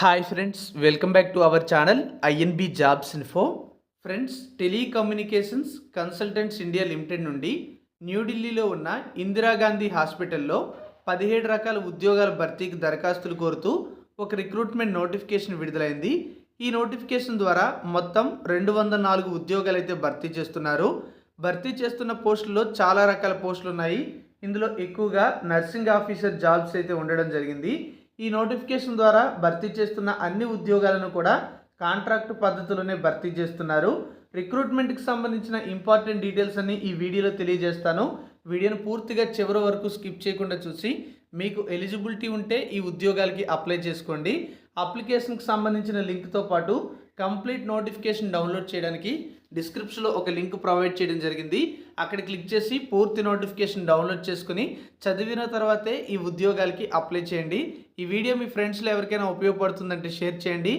Hi friends welcome back to our channel INB jobs info friends telecommunications consultants India limited నుండి న్యూఢిల్లీలో ఉన్న ఇందిరాగాంధీ హాస్పిటల్లో పదిహేడు రకాల ఉద్యోగాల భర్తీకి దరఖాస్తులు కోరుతూ ఒక రిక్రూట్మెంట్ నోటిఫికేషన్ విడుదలైంది. ఈ నోటిఫికేషన్ ద్వారా మొత్తం రెండు వందల నాలుగు ఉద్యోగాలు అయితే భర్తీ చేస్తున్నారు. భర్తీ చేస్తున్న పోస్టుల్లో చాలా రకాల పోస్టులు ఉన్నాయి. ఇందులో ఎక్కువగా నర్సింగ్ ఆఫీసర్ జాబ్స్ అయితే ఉండడం జరిగింది. ఈ నోటిఫికేషన్ ద్వారా భర్తీ చేస్తున్న అన్ని ఉద్యోగాలను కూడా కాంట్రాక్ట్ పద్ధతిలోనే భర్తీ చేస్తున్నారు. రిక్రూట్మెంట్కి సంబంధించిన ఇంపార్టెంట్ డీటెయిల్స్ అన్ని ఈ వీడియోలో తెలియజేస్తాను. వీడియోను పూర్తిగా చివరి వరకు స్కిప్ చేయకుండా చూసి మీకు ఎలిజిబిలిటీ ఉంటే ఈ ఉద్యోగాలకి అప్లై చేసుకోండి. అప్లికేషన్కి సంబంధించిన లింక్తో పాటు కంప్లీట్ నోటిఫికేషన్ డౌన్లోడ్ చేయడానికి డిస్క్రిప్షన్లో ఒక లింక్ ప్రొవైడ్ చేయడం జరిగింది. అక్కడ క్లిక్ చేసి పూర్తి నోటిఫికేషన్ డౌన్లోడ్ చేసుకుని చదివిన తర్వాతే ఈ ఉద్యోగాలకి అప్లై చేయండి. ఈ వీడియో మీ ఫ్రెండ్స్లో ఎవరికైనా ఉపయోగపడుతుందంటే షేర్ చేయండి.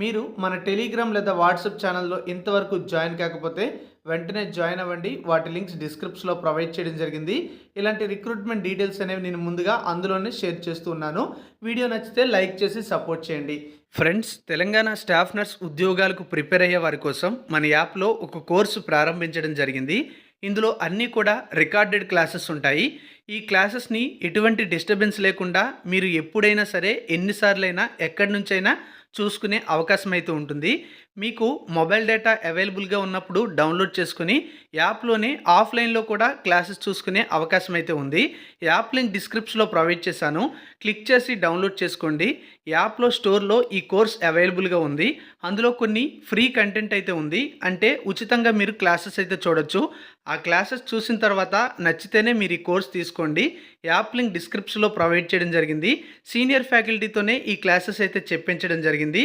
మీరు మన టెలిగ్రామ్ లేదా వాట్సాప్ ఛానల్లో ఇంతవరకు జాయిన్ కాకపోతే వెంటనే జాయిన్ అవ్వండి. వాటి లింక్స్ డిస్క్రిప్షన్లో ప్రొవైడ్ చేయడం జరిగింది. ఇలాంటి రిక్రూట్మెంట్ డీటెయిల్స్ అనేవి నేను ముందుగా అందులోనే షేర్ చేస్తూ ఉన్నాను. వీడియో నచ్చితే లైక్ చేసి సపోర్ట్ చేయండి. ఫ్రెండ్స్ తెలంగాణ స్టాఫ్ నర్స్ ఉద్యోగాలకు ప్రిపేర్ అయ్యే వారి కోసం మన యాప్లో ఒక కోర్సు ప్రారంభించడం జరిగింది. ఇందులో అన్నీ కూడా రికార్డెడ్ క్లాసెస్ ఉంటాయి. ఈ క్లాసెస్ని ఎటువంటి డిస్టర్బెన్స్ లేకుండా మీరు ఎప్పుడైనా సరే ఎన్నిసార్లైనా ఎక్కడి నుంచైనా చూసుకునే అవకాశం అయితే ఉంటుంది. మీకు మొబైల్ డేటా అవైలబుల్గా ఉన్నప్పుడు డౌన్లోడ్ చేసుకుని యాప్లోనే ఆఫ్లైన్లో కూడా క్లాసెస్ చూసుకునే అవకాశం అయితే ఉంది. యాప్ లింక్ డిస్క్రిప్షన్లో ప్రొవైడ్ చేశాను. క్లిక్ చేసి డౌన్లోడ్ చేసుకోండి. యాప్లో స్టోర్లో ఈ కోర్స్ అవైలబుల్గా ఉంది. అందులో కొన్ని ఫ్రీ కంటెంట్ అయితే ఉంది. అంటే ఉచితంగా మీరు క్లాసెస్ అయితే చూడొచ్చు. ఆ క్లాసెస్ చూసిన తర్వాత నచ్చితేనే మీరు ఈ కోర్స్ తీసుకోండి. యాప్ లింక్ డిస్క్రిప్షన్లో ప్రొవైడ్ చేయడం జరిగింది. సీనియర్ ఫ్యాకల్టీతోనే ఈ క్లాసెస్ అయితే చెప్పించడం జరిగింది.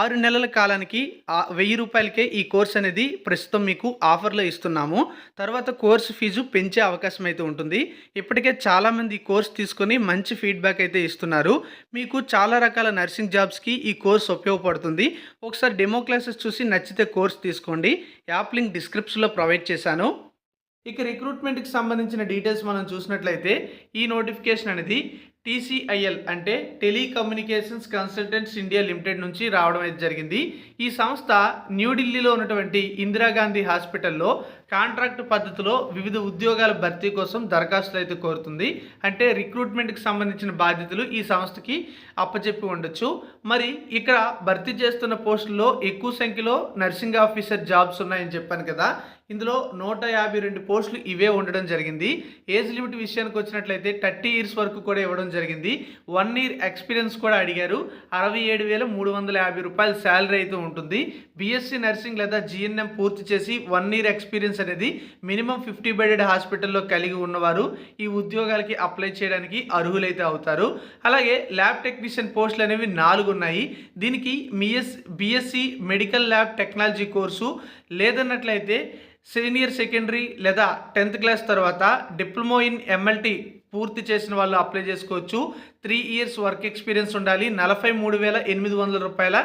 ఆరు నెలల కాలానికి ఆ వెయ్యి రూపాయలకే ఈ కోర్స్ అనేది ప్రస్తుతం మీకు ఆఫర్లో ఇస్తున్నాము. తర్వాత కోర్సు ఫీజు పెంచే అవకాశం అయితే ఉంటుంది. ఇప్పటికే చాలామంది ఈ కోర్స్ తీసుకొని మంచి ఫీడ్బ్యాక్ అయితే ఇస్తున్నారు. మీకు చాలా రకాల నర్సింగ్ జాబ్స్కి ఈ కోర్స్ ఉపయోగపడుతుంది. ఒకసారి డెమో క్లాసెస్ చూసి నచ్చితే కోర్స్ తీసుకోండి. యాప్ లింక్ డిస్క్రిప్షన్లో ప్రొవైడ్ చేశాను. ఇక రిక్రూట్మెంట్కి సంబంధించిన డీటెయిల్స్ మనం చూసినట్లయితే ఈ నోటిఫికేషన్ అనేది టీసీఐఎల్ అంటే టెలికమ్యూనికేషన్స్ కన్సల్టెంట్స్ ఇండియా లిమిటెడ్ నుంచి రావడం అయితే జరిగింది. ఈ సంస్థ న్యూఢిల్లీలో ఉన్నటువంటి ఇందిరాగాంధీ హాస్పిటల్లో కాంట్రాక్ట్ పద్ధతిలో వివిధ ఉద్యోగాల భర్తీ కోసం దరఖాస్తులు అయితే కోరుతుంది. అంటే రిక్రూట్మెంట్కి సంబంధించిన బాధ్యతలు ఈ సంస్థకి అప్పచెప్పి ఉండొచ్చు. మరి ఇక్కడ భర్తీ చేస్తున్న పోస్టుల్లో ఎక్కువ సంఖ్యలో నర్సింగ్ ఆఫీసర్ జాబ్స్ ఉన్నాయని చెప్పాను కదా. ఇందులో నూట యాభై రెండు పోస్టులు ఇవే ఉండడం జరిగింది. ఏజ్ లిమిట్ విషయానికి వచ్చినట్లయితే థర్టీ ఇయర్స్ వరకు కూడా ఇవ్వడం జరిగింది. వన్ ఇయర్ ఎక్స్పీరియన్స్ కూడా అడిగారు. అరవై ఏడు వేల మూడు వందల యాభై రూపాయల శాలరీ అయితే ఉంటుంది. బీఎస్సీ నర్సింగ్ లేదా జిఎన్ఎం పూర్తి చేసి వన్ ఇయర్ ఎక్స్పీరియన్స్ అనేది మినిమం ఫిఫ్టీ బెడెడ్ హాస్పిటల్లో కలిగి ఉన్నవారు ఈ ఉద్యోగాలకి అప్లై చేయడానికి అర్హులైతే అవుతారు. అలాగే ల్యాబ్ టెక్నీషియన్ పోస్టులు అనేవి నాలుగు ఉన్నాయి. దీనికి మిఎస్ BSc medical lab technology course లేదన్నట్లయితే senior secondary లేదా టెన్త్ క్లాస్ తర్వాత డిప్లొమో ఇన్ ఎంఎల్టీ పూర్తి చేసిన వాళ్ళు అప్లై చేసుకోవచ్చు. త్రీ ఇయర్స్ వర్క్ ఎక్స్పీరియన్స్ ఉండాలి. నలభై మూడు వేల ఎనిమిది వందల రూపాయల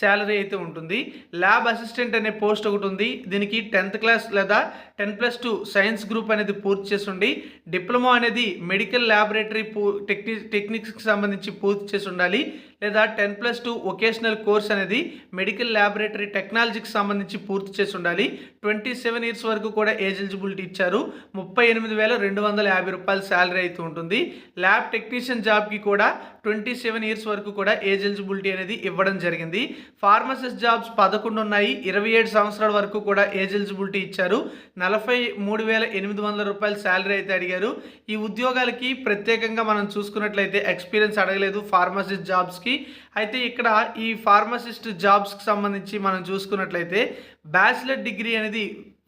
శాలరీ అయితే ఉంటుంది. ల్యాబ్ అసిస్టెంట్ అనే పోస్ట్ ఒకటి ఉంది. దీనికి టెన్త్ క్లాస్ లేదా ten plus two science group అనేది పూర్తి చేసి ఉండి డిప్లొమా అనేది మెడికల్ ల్యాబొరేటరీ పూ టెక్ని టెక్నిక్స్కి సంబంధించి పూర్తి చేసి ఉండాలి లేదా ten plus two vocational course అనేది మెడికల్ ల్యాబొరేటరీ టెక్నాలజీకి సంబంధించి పూర్తి చేసి ఉండాలి ట్వంటీ సెవెన్ ఇయర్స్ వరకు కూడా ఏజ్ ఎలిజిబిలిటీ ఇచ్చారు. ముప్పై ఎనిమిది వేల రెండు వందల యాభై రూపాయల శాలరీ అయితే ఉంటుంది. ల్యాబ్ టెక్నీషియన్ జాబ్కి కూడా ట్వంటీ సెవెన్ ఇయర్స్ వరకు కూడా ఏజ్ ఎలిజిబిలిటీ అనేది ఇవ్వడం జరిగింది. ఫార్మసిస్ట్ జాబ్స్ పదకొండు ఉన్నాయి. ఇరవై ఏడు సంవత్సరాల వరకు కూడా ఏజ్ ఎలిజిబిలిటీ ఇచ్చారు. నలభై మూడు వేల ఎనిమిది వందల రూపాయల శాలరీ అయితే అడిగారు. ఈ ఉద్యోగాలకి ప్రత్యేకంగా మనం చూసుకున్నట్లయితే ఎక్స్పీరియన్స్ అడగలేదు ఫార్మసిస్ట్ జాబ్స్కి. అయితే ఇక్కడ ఈ ఫార్మసిస్ట్ జాబ్స్కి సంబంధించి మనం చూసుకున్నట్లయితే బ్యాచిలర్ డిగ్రీ అనేది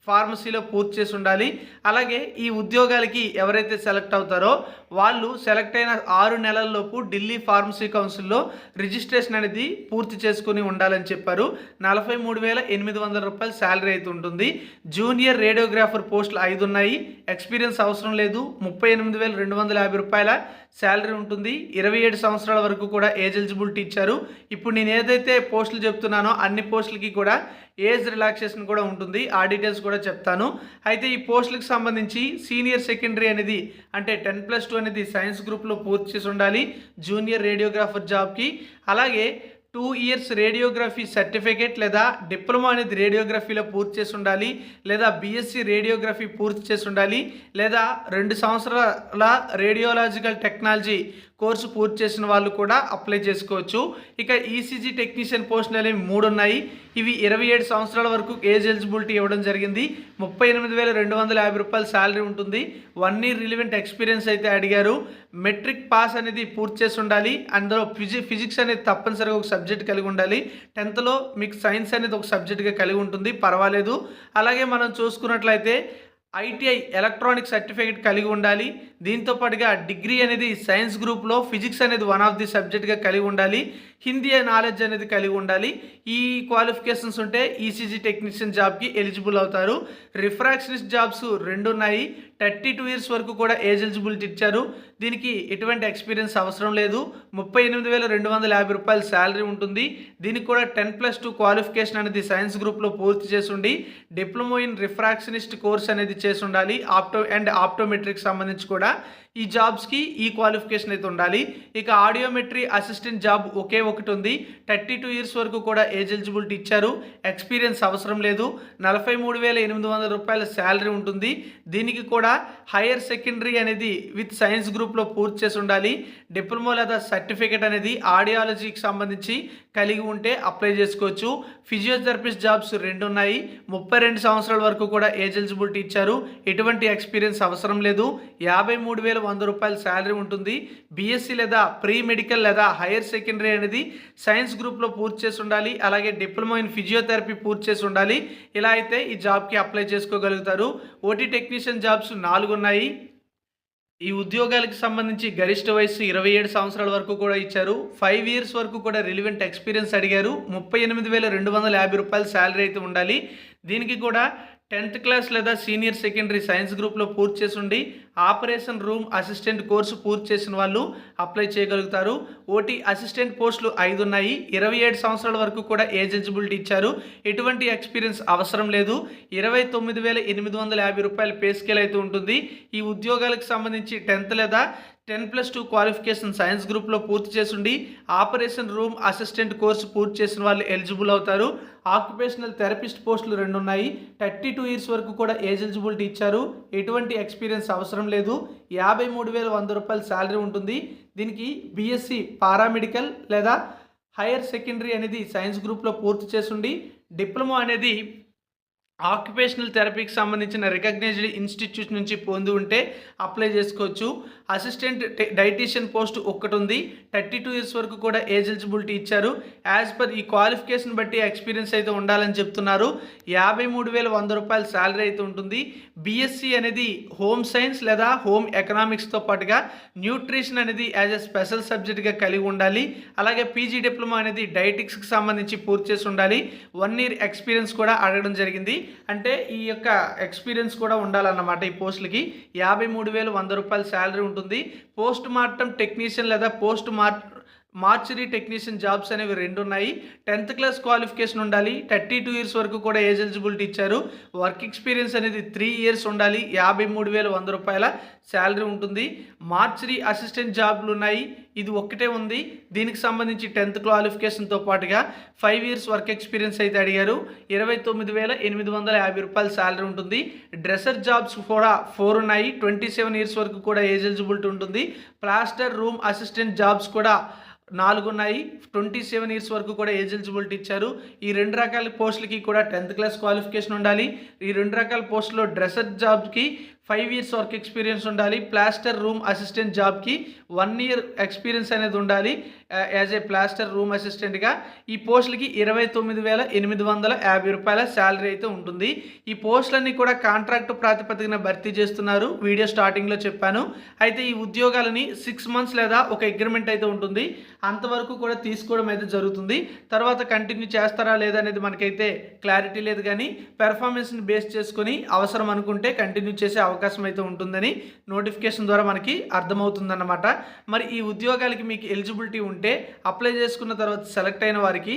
ఫార్మసీలో పూర్తి చేసి ఉండాలి. అలాగే ఈ ఉద్యోగాలకి ఎవరైతే సెలెక్ట్ అవుతారో వాళ్ళు సెలెక్ట్ అయిన ఆరు నెలల్లోపు ఢిల్లీ ఫార్మసీ కౌన్సిల్లో రిజిస్ట్రేషన్ అనేది పూర్తి చేసుకుని ఉండాలని చెప్పారు. నలభై మూడు వేల ఎనిమిది వందల రూపాయలు శాలరీ అయితే ఉంటుంది. జూనియర్ రేడియోగ్రాఫర్ పోస్టులు ఐదు ఉన్నాయి ఎక్స్పీరియన్స్ అవసరం లేదు. ముప్పై ఎనిమిది వేల రెండు వందల యాభై రూపాయల శాలరీ ఉంటుంది. ఇరవై ఏడు సంవత్సరాల వరకు కూడా ఏజ్ ఎలిజిబిలిటీ ఇచ్చారు. ఇప్పుడు నేను ఏదైతే పోస్టులు చెప్తున్నానో అన్ని పోస్టులకి కూడా ఏజ్ రిలాక్సేషన్ కూడా ఉంటుంది. ఆ డీటెయిల్స్ కూడా చెప్తాను. అయితే ఈ పోస్టులకు సంబంధించి సీనియర్ సెకండరీ అనేది అంటే టెన్ ప్లస్ టూ అనేది సైన్స్ గ్రూప్లో పూర్తి చేసి ఉండాలి. జూనియర్ రేడియోగ్రాఫర్ జాబ్కి. అలాగే టూ ఇయర్స్ రేడియోగ్రఫీ సర్టిఫికేట్ లేదా డిప్లొమా అనేది రేడియోగ్రఫీలో పూర్తి చేసి ఉండాలి లేదా బీఎస్సీ రేడియోగ్రఫీ పూర్తి చేసి ఉండాలి లేదా రెండు సంవత్సరాల రేడియోలాజికల్ టెక్నాలజీ కోర్సు పూర్తి చేసిన వాళ్ళు కూడా అప్లై చేసుకోవచ్చు. ఇక ఈసీజీ టెక్నీషియన్ పోస్టులు అనేవి మూడు ఉన్నాయి. ఇవి ఇరవై ఏడు సంవత్సరాల వరకు ఏజ్ ఎలిజిబిలిటీ ఇవ్వడం జరిగింది. ముప్పై ఎనిమిది వేల రెండు వందల యాభై రూపాయల శాలరీ ఉంటుంది. వన్ ఇయర్ రిలివెంట్ ఎక్స్పీరియన్స్ అయితే అడిగారు. మెట్రిక్ పాస్ అనేది పూర్తి చేసి ఉండాలి. అందులో ఫిజి ఫిజిక్స్ అనేది తప్పనిసరిగా ఒక సబ్జెక్ట్ కలిగి ఉండాలి. టెన్త్లో మీకు సైన్స్ అనేది ఒక సబ్జెక్ట్గా కలిగి ఉంటుంది. పర్వాలేదు. అలాగే మనం చూసుకున్నట్లయితే ఐటీఐ ఎలక్ట్రానిక్ సర్టిఫికేట్ కలిగి ఉండాలి. దీంతో పాటుగా డిగ్రీ అనేది సైన్స్ గ్రూప్లో ఫిజిక్స్ అనేది వన్ ఆఫ్ ది సబ్జెక్ట్గా కలిగి ఉండాలి హిందీ నాలెడ్జ్ అనేది కలిగి ఉండాలి. ఈ క్వాలిఫికేషన్స్ ఉంటే ఈసీజీ టెక్నీషియన్ జాబ్కి ఎలిజిబుల్ అవుతారు. రిఫ్రాక్షనిస్ట్ జాబ్స్ రెండు ఉన్నాయి. థర్టీ టూ ఇయర్స్ వరకు కూడా ఏజ్ ఎలిజిబిలిటీ ఇచ్చారు. దీనికి ఎటువంటి ఎక్స్పీరియన్స్ అవసరం లేదు. ముప్పై ఎనిమిది వేల రెండు వందల యాభై రూపాయల శాలరీ ఉంటుంది. దీనికి కూడా టెన్ ప్లస్ టూ క్వాలిఫికేషన్ అనేది సైన్స్ గ్రూప్లో పూర్తి చేసి డిప్లొమో ఇన్ రిఫ్రాక్షనిస్ట్ కోర్స్ అనేది చేసి ఉండాలి. ఆప్టో అండ్ ఆప్టోమెట్రిక్ సంబంధించి కూడా. ¿verdad? ఈ జాబ్స్కి ఈ క్వాలిఫికేషన్ అయితే ఉండాలి. ఇక ఆడియోమెట్రీ అసిస్టెంట్ జాబ్ ఒకే ఒకటి ఉంది. థర్టీ టూ ఇయర్స్ వరకు కూడా ఏజ్ ఎలిజిబిలిటీ ఇచ్చారు. ఎక్స్పీరియన్స్ అవసరం లేదు. నలభై మూడు వేల ఎనిమిది వందల రూపాయల శాలరీ ఉంటుంది. దీనికి కూడా హైయర్ సెకండరీ అనేది విత్ సైన్స్ గ్రూప్లో పూర్తి చేసి ఉండాలి. డిప్లొమా లేదా సర్టిఫికేట్ అనేది ఆడియాలజీకి సంబంధించి కలిగి ఉంటే అప్లై చేసుకోవచ్చు. ఫిజియోథెరపిస్ట్ జాబ్స్ రెండు ఉన్నాయి. ముప్పై రెండు సంవత్సరాల వరకు కూడా ఏజ్ ఎలిజిబిలిటీ ఇచ్చారు. ఎటువంటి ఎక్స్పీరియన్స్ అవసరం లేదు. యాభై మూడు వేల వంద రూపాయల శాలరీ ఉంటుంది. బీఎస్సీ లేదా ప్రీ మెడికల్ లేదా హైయర్ సెకండరీ అనేది సైన్స్ గ్రూప్లో పూర్తి చేసి ఉండాలి. అలాగే డిప్లొమా ఇన్ ఫిజియోథెరపీ పూర్తి చేసి ఉండాలి. ఇలా అయితే ఈ జాబ్కి అప్లై చేసుకోగలుగుతారు. ఓటీ టెక్నీషియన్ జాబ్స్ నాలుగు ఉన్నాయి. ఈ ఉద్యోగాలకు సంబంధించి గరిష్ట వయసు ఇరవై ఏడు సంవత్సరాల వరకు కూడా ఇచ్చారు. ఫైవ్ ఇయర్స్ వరకు కూడా రిలివెంట్ ఎక్స్పీరియన్స్ అడిగారు. ముప్పై ఎనిమిది వేల రెండు వందల యాభై రూపాయల శాలరీ అయితే ఉండాలి. దీనికి కూడా టెన్త్ క్లాస్ లేదా సీనియర్ సెకండరీ సైన్స్ గ్రూప్లో పూర్తి చేసి ఉండి ఆపరేషన్ రూమ్ అసిస్టెంట్ కోర్సు పూర్తి చేసిన వాళ్ళు అప్లై చేయగలుగుతారు. ఓటీ అసిస్టెంట్ పోస్టులు ఐదు ఉన్నాయి. ఇరవై ఏడు సంవత్సరాల వరకు కూడా ఏజ్ ఎలిజిబిలిటీ ఇచ్చారు. ఎటువంటి ఎక్స్పీరియన్స్ అవసరం లేదు. ఇరవై తొమ్మిది వేల ఎనిమిది వందల యాభై రూపాయల పే స్కేల్ అయితే ఉంటుంది. ఈ ఉద్యోగాలకు సంబంధించి టెన్త్ లేదా ten plus two qualification science గ్రూప్లో పూర్తి చేసుండి. ఆపరేషన్ రూమ్ అసిస్టెంట్ కోర్సు పూర్తి చేసిన వాళ్ళు ఎలిజిబుల్ అవుతారు. ఆక్యుపేషనల్ థెరపిస్ట్ పోస్టులు రెండు ఉన్నాయి. థర్టీ టూ ఇయర్స్ వరకు కూడా ఏజ్ ఎలిజిబిలిటీ ఇచ్చారు. ఎటువంటి ఎక్స్పీరియన్స్ అవసరం లేదు. యాభై మూడు వేల వంద రూపాయల శాలరీ ఉంటుంది. దీనికి బీఎస్సీ పారామెడికల్ లేదా హైయర్ సెకండరీ అనేది సైన్స్ గ్రూప్లో పూర్తి చేసుండి డిప్లొమా అనేది ఆక్యుపేషనల్ థెరపీకి సంబంధించిన రికగ్నైజ్డ్ ఇన్స్టిట్యూట్ నుంచి పొంది ఉంటే అప్లై చేసుకోవచ్చు. అసిస్టెంట్ డైటీషియన్ పోస్ట్ ఒక్కటి ఉంది. థర్టీ టూ ఇయర్స్ వరకు కూడా ఏజ్ ఎలిజిబిలిటీ ఇచ్చారు. యాజ్ పర్ ఈ క్వాలిఫికేషన్ బట్టి ఎక్స్పీరియన్స్ అయితే ఉండాలని చెప్తున్నారు. యాభై మూడు వేల వంద రూపాయల శాలరీ అయితే ఉంటుంది. బీఎస్సీ అనేది హోమ్ సైన్స్ లేదా హోమ్ ఎకనామిక్స్తో పాటుగా న్యూట్రిషన్ అనేది యాజ్ ఎ స్పెషల్ సబ్జెక్ట్గా కలిగి ఉండాలి. అలాగే పీజీ డిప్లొమా అనేది డైటిక్స్కి సంబంధించి పూర్తి చేసి ఉండాలి. వన్ ఇయర్ ఎక్స్పీరియన్స్ కూడా అడగడం జరిగింది. అంటే ఈ యొక్క ఎక్స్పీరియన్స్ కూడా ఉండాలన్నమాట ఈ పోస్టులకి యాభై మూడు వేలు వంద రూపాయల శాలరీ ఉంటుంది. పోస్ట్ మార్టం టెక్నీషియన్ లేదా పోస్ట్ మార్ మార్చరీ టెక్నీషియన్ జాబ్స్ అనేవి రెండు ఉన్నాయి టెన్త్ క్లాస్ క్వాలిఫికేషన్ ఉండాలి. థర్టీ టూ ఇయర్స్ వరకు కూడా ఏజ్ ఎలిజిబిలిటీ ఇచ్చారు. వర్క్ ఎక్స్పీరియన్స్ అనేది త్రీ ఇయర్స్ ఉండాలి. యాభై మూడు వేల వంద రూపాయల శాలరీ ఉంటుంది. మార్చరీ అసిస్టెంట్ జాబ్లు ఉన్నాయి. ఇది ఒక్కటే ఉంది. దీనికి సంబంధించి టెన్త్ క్వాలిఫికేషన్తో పాటుగా ఫైవ్ ఇయర్స్ వర్క్ ఎక్స్పీరియన్స్ అయితే అడిగారు. ఇరవై తొమ్మిది వేల ఎనిమిది వందల యాభై రూపాయల శాలరీ ఉంటుంది. డ్రెస్సర్ జాబ్స్ కూడా ఫోర్ ఉన్నాయి. ట్వంటీ సెవెన్ ఇయర్స్ వరకు కూడా ఏజ్ ఎలిజిబిలిటీ ఉంటుంది. ప్లాస్టర్ రూమ్ అసిస్టెంట్ జాబ్స్ కూడా నాలుగు ఉన్నాయి. ట్వంటీ సెవెన్ ఇయర్స్ వరకు కూడా ఏజ్ ఎలిజిబిలిటీ ఇచ్చారు. ఈ రెండు రకాల పోస్టులకి కూడా టెన్త్ క్లాస్ క్వాలిఫికేషన్ ఉండాలి. ఈ రెండు రకాల పోస్టులో డ్రెస్సర్ జాబ్కి ఫైవ్ ఇయర్స్ వర్క్ ఎక్స్పీరియన్స్ ఉండాలి. ప్లాస్టర్ రూమ్ అసిస్టెంట్ జాబ్కి వన్ ఇయర్ ఎక్స్పీరియన్స్ అనేది ఉండాలి. యాజ్ ఏ ప్లాస్టర్ రూమ్ అసిస్టెంట్గా ఈ పోస్టులకి ఇరవై తొమ్మిది వేల ఎనిమిది వందల యాభై రూపాయల శాలరీ అయితే ఉంటుంది. ఈ పోస్టులన్నీ కూడా కాంట్రాక్ట్ ప్రాతిపదికన భర్తీ చేస్తున్నారు. వీడియో స్టార్టింగ్లో చెప్పాను. అయితే ఈ ఉద్యోగాలని సిక్స్ మంత్స్ లేదా ఒక అగ్రిమెంట్ అయితే ఉంటుంది. అంతవరకు కూడా తీసుకోవడం అయితే జరుగుతుంది. తర్వాత కంటిన్యూ చేస్తారా లేదా అనేది మనకైతే క్లారిటీ లేదు కానీ పెర్ఫార్మెన్స్ని బేస్ చేసుకొని అవసరం అనుకుంటే కంటిన్యూ చేసే అవకాశం అయితే ఉంటుందని నోటిఫికేషన్ ద్వారా మనకి అర్థమవుతుందన్నమాట. మరి ఈ ఉద్యోగాలకి మీకు ఎలిజిబిలిటీ ఉంటే అప్లై చేసుకున్న తర్వాత సెలెక్ట్ అయిన వారికి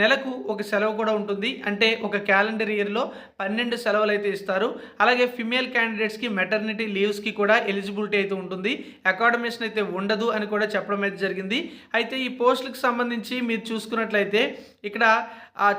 నెలకు ఒక సెలవు కూడా ఉంటుంది. అంటే ఒక క్యాలెండర్ ఇయర్లో పన్నెండు సెలవులు అయితే ఇస్తారు. అలాగే ఫిమేల్ క్యాండిడేట్స్కి మెటర్నిటీ లీవ్స్కి కూడా ఎలిజిబిలిటీ అయితే ఉంటుంది. అకాడమిషన్ అయితే ఉండదు అని కూడా చెప్పడం అయితే జరిగింది. అయితే ఈ పోస్టులకు సంబంధించి మీరు చూసుకున్నట్లయితే ఇక్కడ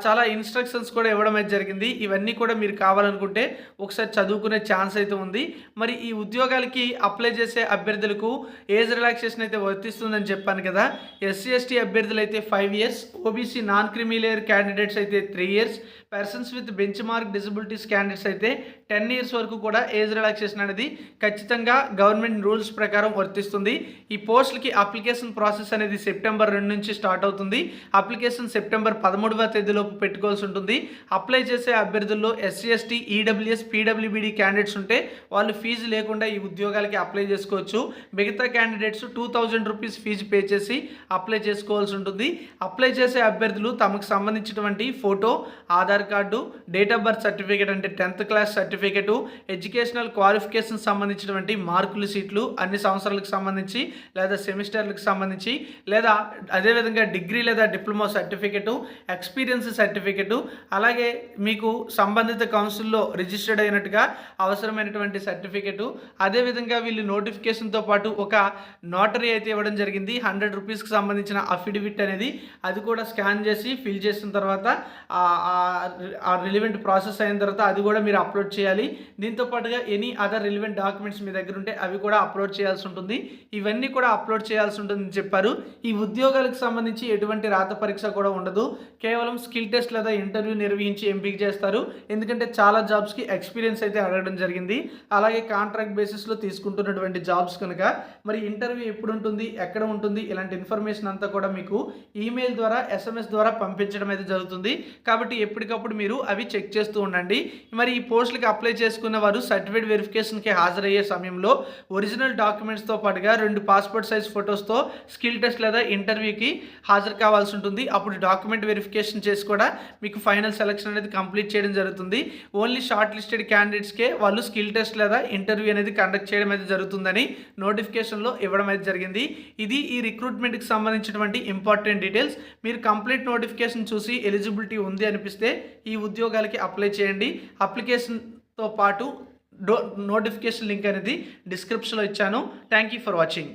చాలా ఇన్స్ట్రక్షన్స్ కూడా ఇవ్వడం అయితే జరిగింది. ఇవన్నీ కూడా మీరు కావాలనుకుంటే ఒకసారి చదువుకునే ఛాన్స్ అయితే ఉంది. మరి ఈ ఉద్యోగాలకి అప్లై చేసే అభ్యర్థులకు ఏజ్ రిలాక్సేషన్ అయితే వర్తిస్తుందని చెప్పాను కదా. ఎస్సీ ఎస్టీ అభ్యర్థులు అయితే five years OBC non creamy layer candidates అయితే three years persons with benchmark disabilities candidates అయితే టెన్ ఇయర్స్ వరకు కూడా ఏజ్ రిలాక్సేషన్ అనేది ఖచ్చితంగా గవర్నమెంట్ రూల్స్ ప్రకారం వర్తిస్తుంది. ఈ పోస్టులకి అప్లికేషన్ ప్రాసెస్ అనేది సెప్టెంబర్ రెండు నుంచి స్టార్ట్ అవుతుంది. అప్లికేషన్ సెప్టెంబర్ పదమూడవ తేదీలోపు పెట్టుకోవాల్సి ఉంటుంది. అప్లై చేసే అభ్యర్థుల్లో ఎస్సీ ఎస్టీ ఈడబ్ల్యూఎస్ పీడబ్ల్యూబీడీ క్యాండిడేట్స్ ఉంటే వాళ్ళు ఫీజు లేకుండా ఈ ఉద్యోగాలకి అప్లై చేసుకోవచ్చు. మిగతా candidates two thousand rupees fee pay చేసి అప్లై చేసుకోవాల్సి ఉంటుంది. అప్లై చేసే అభ్యర్థులు తమకు సంబంధించినటువంటి photo Aadhaar Aadhaar card date of birth certificate అంటే tenth class certificate educational qualification సంబంధించినటువంటి మార్కులు సీట్లు అన్ని సంవత్సరాలకు సంబంధించి లేదా సెమిస్టర్లకు సంబంధించి లేదా అదేవిధంగా డిగ్రీ లేదా డిప్లొమా సర్టిఫికేటు ఎక్స్పీరియన్స్ సర్టిఫికేటు అలాగే మీకు సంబంధిత కౌన్సిల్లో రిజిస్టర్డ్ అయినట్టుగా అవసరమైనటువంటి సర్టిఫికేటు. అదేవిధంగా వీళ్ళు నోటిఫికేషన్తో పాటు ఒక నోటరీ అయితే ఇవ్వడం జరిగింది. హండ్రెడ్ రూపీస్కి సంబంధించిన అఫిడవిట్ అనేది అది కూడా స్కాన్ చేసి ఫిల్ చేసిన తర్వాత ఆ- రిలివెంట్ ప్రాసెస్ అయిన తర్వాత అది కూడా మీరు అప్లోడ్ చేయాలి. దీంతో పాటుగా ఎనీ అదర్ రిలివెంట్ డాక్యుమెంట్స్ మీ దగ్గర ఉంటే అవి కూడా అప్లోడ్ చేయాల్సి ఉంటుంది. ఇవన్నీ కూడా అప్లోడ్ చేయాల్సి ఉంటుందని చెప్పారు. ఈ ఉద్యోగాలకు సంబంధించి ఎటువంటి రాత పరీక్ష కూడా ఉండదు. కేవలం స్కిల్ టెస్ట్ లేదా ఇంటర్వ్యూ నిర్వహించి ఎంపిక చేస్తారు. ఎందుకంటే చాలా జాబ్స్కి ఎక్స్పీరియన్స్ అయితే అడగడం జరిగింది. అలాగే కాంట్రాక్ట్ బేసిస్లో తీసుకుంటున్నటువంటి జాబ్స్ కనుక మరి ఇంటర్వ్యూ ఎప్పుడు ఉంటుంది ఎక్కడ ఉంటుంది ఇలాంటి ఇన్ఫర్మేషన్ అంతా కూడా మీకు ఈమెయిల్ ద్వారా ఎస్ఎంఎస్ ద్వారా పంపించడం అయితే జరుగుతుంది. కాబట్టి ఎప్పటికప్పుడు మీరు అవి చెక్ చేస్తూ ఉండండి. మరి ఈ పోస్టులకి అప్లై చేసుకున్న వారు సర్టిఫికేట్ వెరిఫికేషన్కి హాజరయ్యే సమయంలో ఒరిజినల్ డాక్యుమెంట్స్తో పాటుగా రెండు పాస్పోర్ట్ సైజ్ ఫొటోస్తో స్కిల్ టెస్ట్ లేదా ఇంటర్వ్యూకి హాజరు కావాల్సి ఉంటుంది. అప్పుడు డాక్యుమెంట్ వెరిఫికేషన్ చేసి కూడా మీకు ఫైనల్ సెలక్షన్ అనేది కంప్లీట్ చేయడం జరుగుతుంది. ఓన్లీ షార్ట్ లిస్టెడ్ క్యాండిడేట్స్కే వాళ్ళు స్కిల్ టెస్ట్ లేదా ఇంటర్వ్యూ అనేది కండక్ట్ చేయడం అయితే జరుగుతుందని నోటిఫికేషన్లో ఇవ్వడం అయితే జరిగింది. ఇది ఈ రిక్రూట్మెంట్కి సంబంధించినటువంటి ఇంపార్టెంట్ డీటెయిల్స్ మీరు కంప్లీట్ నోటిఫికేషన్ చూసి ఎలిజిబిలిటీ ఉంది అనిపిస్తే ఈ ఉద్యోగాలకి అప్లై చేయండి. అప్లికేషన్తో పాటు డో నోటిఫికేషన్ లింక్ అనేది డిస్క్రిప్షన్లో ఇచ్చాను. Thank you for watching